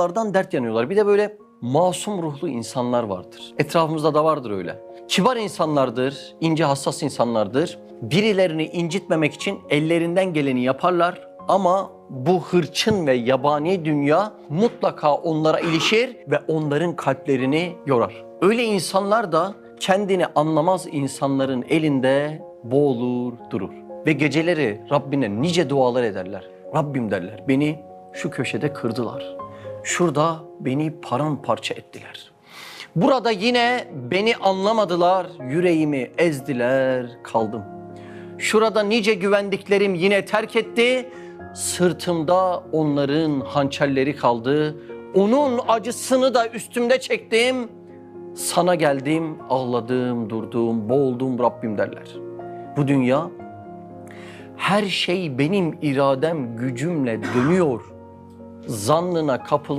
Lardan dert yanıyorlar. Bir de böyle masum ruhlu insanlar vardır. Etrafımızda da vardır öyle. Kibar insanlardır, ince hassas insanlardır. Birilerini incitmemek için ellerinden geleni yaparlar ama bu hırçın ve yabani dünya mutlaka onlara ilişir ve onların kalplerini yorar. Öyle insanlar da kendini anlamaz insanların elinde boğulur durur. Ve geceleri Rabbine nice dualar ederler. Rabbim derler beni şu köşede kırdılar. Şurada beni paramparça ettiler. Burada yine beni anlamadılar, yüreğimi ezdiler, kaldım. Şurada nice güvendiklerim yine terk etti. Sırtımda onların hançerleri kaldı. Onun acısını da üstümde çektim. Sana geldim, ağladım, durdum, boğuldum Rabbim derler. Bu dünya her şey benim iradem, gücümle dönüyor. Zannına kapılmış